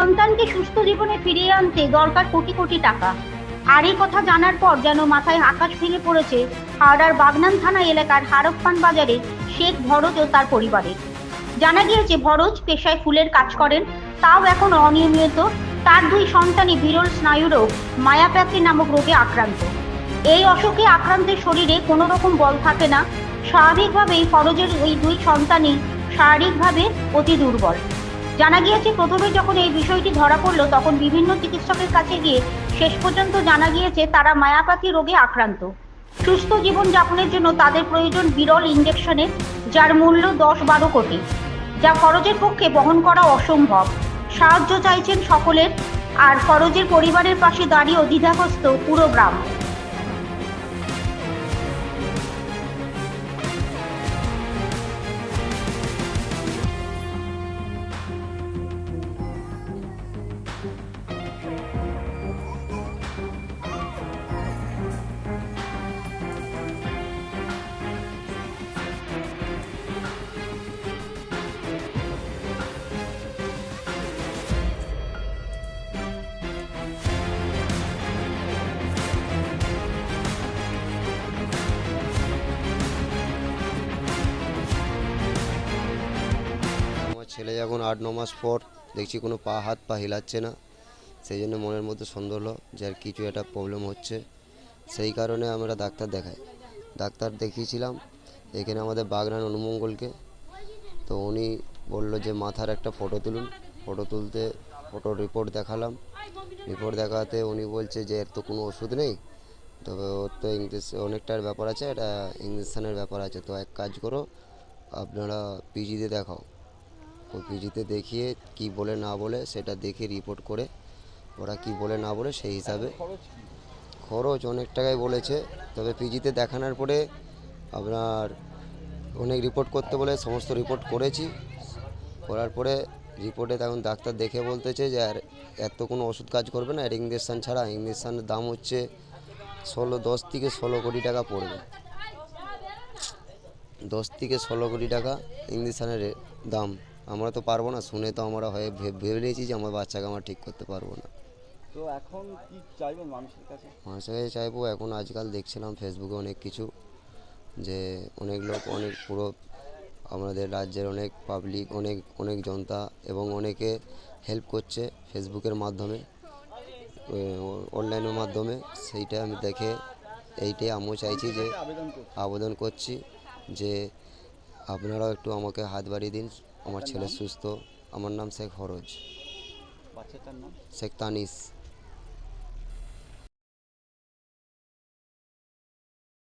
সন্তানকে সুস্থ জীবনে ফিরিয়ে আনতে দরকার কোটি কোটি টাকা। আর এই কথা জানার পর যেন মাথায় আকাশ ভেঙে পড়েছে হাওড়ার বাগনান থানা এলাকার হারপ্পান বাজারে শেখ ভরত ও তার পরিবারের। জানা গিয়েছে, ভরত পেশায় ফুলের কাজ করেন, তাও এখন অনিয়মিত। তার দুই সন্তানই বিরল স্নায়ুরোগ, মায়াপ্যাথি নামক রোগে আক্রান্ত। এই অসুখে আক্রান্তের শরীরে কোনো রকম বল থাকে না। স্বাভাবিকভাবেই ফরজের ওই দুই সন্তানই শারীরিকভাবে অতি দুর্বল। জানা গিয়েছে, প্রথমে যখন এই বিষয়টি ধরা পড়ল, তখন বিভিন্ন চিকিৎসকের কাছে গিয়ে শেষ পর্যন্ত জানা গিয়েছে তারা মায়াপাতি রোগে আক্রান্ত। সুস্থ জীবন যাপনের জন্য তাদের প্রয়োজন বিরল ইঞ্জেকশনের যার মূল্য দশ বারো কোটি, যা ফরজের পক্ষে বহন করা অসম্ভব। সাহায্য চাইছেন সকলের, আর ফরজের পরিবারের পাশে দাঁড়িয়ে দ্বিধাগ্রস্ত পুরো গ্রাম। ছেলে যখন আট, ন মাস পর, দেখছি কোনো পা, হাত, পা হিলাচ্ছে না। সেই জন্য মনের মধ্যে সন্দেহ হলো যে আর কিছু একটা প্রবলেম হচ্ছে। সেই কারণে আমরা ডাক্তার দেখাই। ডাক্তার দেখিয়েছিলাম, এখানে আমাদের বাগনান অনুমঙ্গলকে। তো উনি বলল যে, মাথার একটা ফটো তুলুন। ফটো তুলতে ফটো রিপোর্ট দেখালাম। রিপোর্ট দেখাতে উনি বলছে যে, এর তো কোনো ওষুধ নেই। তবে ওর তো ইংলিশ অনেকটার ব্যাপার আছে এটা ইঞ্জেকশনের ব্যাপার আছে। তো এক কাজ করো, আপনারা পিজিতে দেখাও। পিজিতে দেখিয়ে কি বলে না বলে সেটা দেখে রিপোর্ট করে ওরা কি বলে না বলে সেই হিসাবে। খরচ অনেক টাকাই বলেছে, তবে পিজিতে দেখানোর পরে আপনার অনেক রিপোর্ট করতে বলে, সমস্ত রিপোর্ট করেছি। করার পরে রিপোর্টে তখন ডাক্তার দেখে বলতেছে যে, আর এত কোনো ওষুধ কাজ করবে না আর ইঞ্জেকশান ছাড়া ইঞ্জেকশানের দাম হচ্ছে ষোলো, দশ থেকে ষোলো কোটি টাকা পড়বে। দশ থেকে ষোলো কোটি টাকা ইঞ্জেকশানের দাম। আমরা তো পারব না শুনে তো আমরা হয়ে ভেবে নিয়েছি যে আমার বাচ্চাকে আমরা ঠিক করতে পারব না। তো এখন কি চাইবেন মানুষের কাছে? মানুষের কাছে চাইব এখন আজকাল দেখছিলাম ফেসবুকে অনেক কিছু যে অনেক লোক অনেক পুরো আমাদের রাজ্যের অনেক পাবলিক অনেক অনেক জনতা এবং অনেকে হেল্প করছে ফেসবুকের মাধ্যমে অনলাইনের মাধ্যমে। সেইটা আমি দেখে এইটাই আমিও চাইছি যে আবেদন করছি যে আপনারাও একটু আমাকে হাত বাড়িয়ে দিন। আমার ছেলে সুস্থ। আমার নাম শেখ হরজ শেখ তানিস।